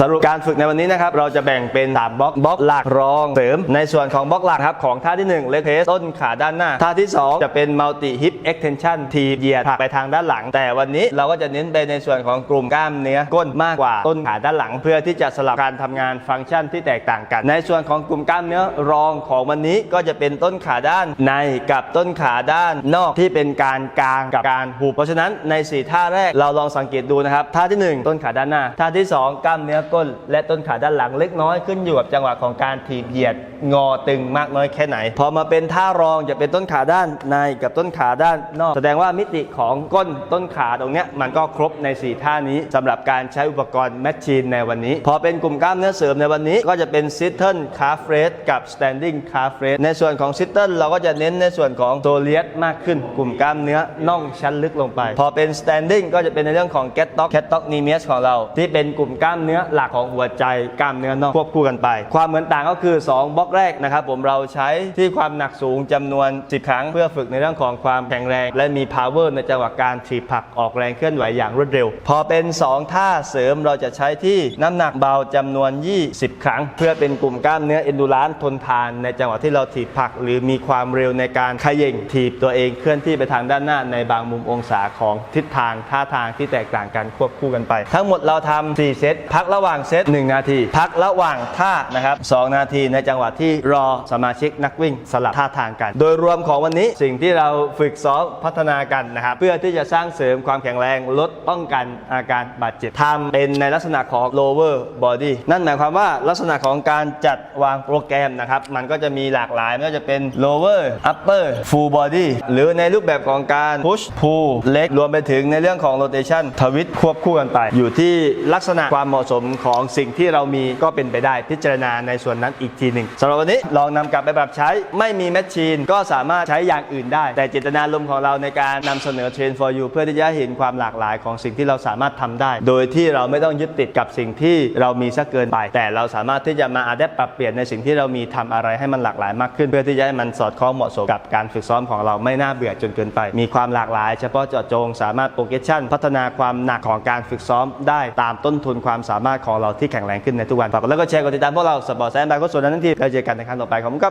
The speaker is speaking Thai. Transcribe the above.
สรุปการฝึกในวันนี้นะครับ เราจะแบ่งเป็นสามบล็อกบล็อกหลักรองเสริม ในส่วนของบล็อกหลักครับของท่าที่1 leg press ต้นขาด้านหน้า ท่าที่ 2 จะเป็น multi hip extension ทีเหยียดผักไปทางด้านหลัง แต่วันนี้เราก็จะเน้นไปในส่วนของกลุ่มกล้ามเนื้อก้นมากกว่าต้นขาด้านหลัง เพื่อที่จะสลับการทำงานฟังก์ชันที่แตกต่างกัน ในส่วนของกลุ่มกล้ามเนื้อรองของวันนี้ก็จะเป็นต้นขาด้านในกับต้นขาด้านนอกที่เป็นการกลางกับการหุบเพราะฉะนั้นในสี่ท่าแรกเราลองสังเกตดูนะครับท่าที่หนึ่งต้นขาด้านหน้า ท่าที่สองกล้ามเนื้อก้น และต้นขาด้านหลังเล็กน้อยขึ้นอยู่กับจังหวะของการถีบเหยียดงอตึงมากน้อยแค่ไหน พอมาเป็นท่ารองจะเป็นต้นขาด้านในกับต้นขาด้านนอก แสดงว่ามิติของก้นต้นขาตรงเนี้ยมันก็ครบใน 4 ท่านี้สำหรับการใช้อุปกรณ์แมชชีนในวันนี้ พอเป็นกลุ่มกล้ามเนื้อเสริมในวันนี้ ก็จะเป็นซิทเทิลคาฟเฟรสกับสแตนดิ้งคาฟเฟรสในส่วนของซิทเทิลเราก็จะเน้นในส่วนของโซเลียสมากขึ้น กลุ่มกล้ามเนื้อน่องชั้นลึกลงไป พอเป็นสแตนดิ้งก็จะเป็นในเรื่องของแกตต็อกแคตต็อกนีเมียสของเรา ที่เป็นกลุ่มกล้ามเนื้อหลักของหัวใจกล้ามเนื้อน่องควบคู่กันไป ความเหมือนต่างก็คือ 2 บล็อกแรกนะครับผมเราใช้ที่ความหนักสูงจำนวน 10 ครั้ง เพื่อฝึกในเรื่องของความแข็งแรง และมี power ในจังหวะการถีบผักออกแรงเคลื่อนไหวอย่างรวดเร็ว พอเป็น 2 ท่าเสริมเราจะใช้ที่น้ำหนักเบาจำนวน 20 ครั้ง เพื่อเป็นกลุ่มกล้ามเนื้อ endurance ทนทานในจังหวะที่เราถีบผัก หรือมีความเร็วในการขย่งถีบตัวเองเคลื่อนที่ไปทางด้านหน้าในบางมุมองศาของทิศทางท่าทางที่แตกต่างกันควบคู่กันไป ทั้งหมดเราทำ4เซตพักระหว่างเซต1นาที พักระหว่างท่านะครับ2นาทีในจังหวะที่รอสมาชิกนักวิ่งสลับท่าทางกัน โดยรวมของวันนี้สิ่งที่เราฝึกซ้อมพัฒนากันนะครับ เพื่อที่จะสร้างเสริมความแข็งแรงลดป้องกันอาการบาดเจ็บทำเป็นในลักษณะของ lower body นั่นหมายความว่าลักษณะของการจัดวางโปรแกรมนะครับ มันก็จะมีหลากหลายไม่ว่าจะเป็น lower upper full body หรือในรูปแบบของการ push pull leg รวมไปถึงในเรื่องของ rotation ทวิตควบคู่กันไป อยู่ที่ลักษณะความเหมาะสมของสิ่งที่เรามีก็เป็นไปได้พิจารณาในส่วนนั้นอีกทีหนึ่งสำหรับวันนี้ลองนำกลับไปปรับใช้ไม่มีแมชชีนก็สามารถใช้อย่างอื่นได้ แต่เจตนารมณ์ของเราในการนำเสนอ Train for You เพื่อที่จะเห็นความหลากหลายของสิ่งที่เราสามารถทำได้ โดยที่เราไม่ต้องยึดติดกับสิ่งที่เรามีซะเกินไป แต่เราสามารถที่จะมาอาดปรับเปลี่ยนในสิ่งที่เรามีทำอะไรให้มันหลากหลายมากขึ้น เพื่อที่จะให้มันสอดคล้องเหมาะสมกับการฝึกซ้อมของเราไม่น่าเบื่อจนเกินไป มีความหลากหลาย เฉพาะเจาะจงสามารถโปรเกสชั่นพัฒนาความหนักของการฝึกซ้อมได้ตามต้นทุนความสามารถของเราที่แข็งแรงขึ้นในทุกวันฝากกดไลค์กดแชร์กดติดตามพวกเราสปอร์ตแซนด์บายก็ส่วนนั้นทันทีแล้วเจอกันในครั้งต่อไปขอบคุณครับ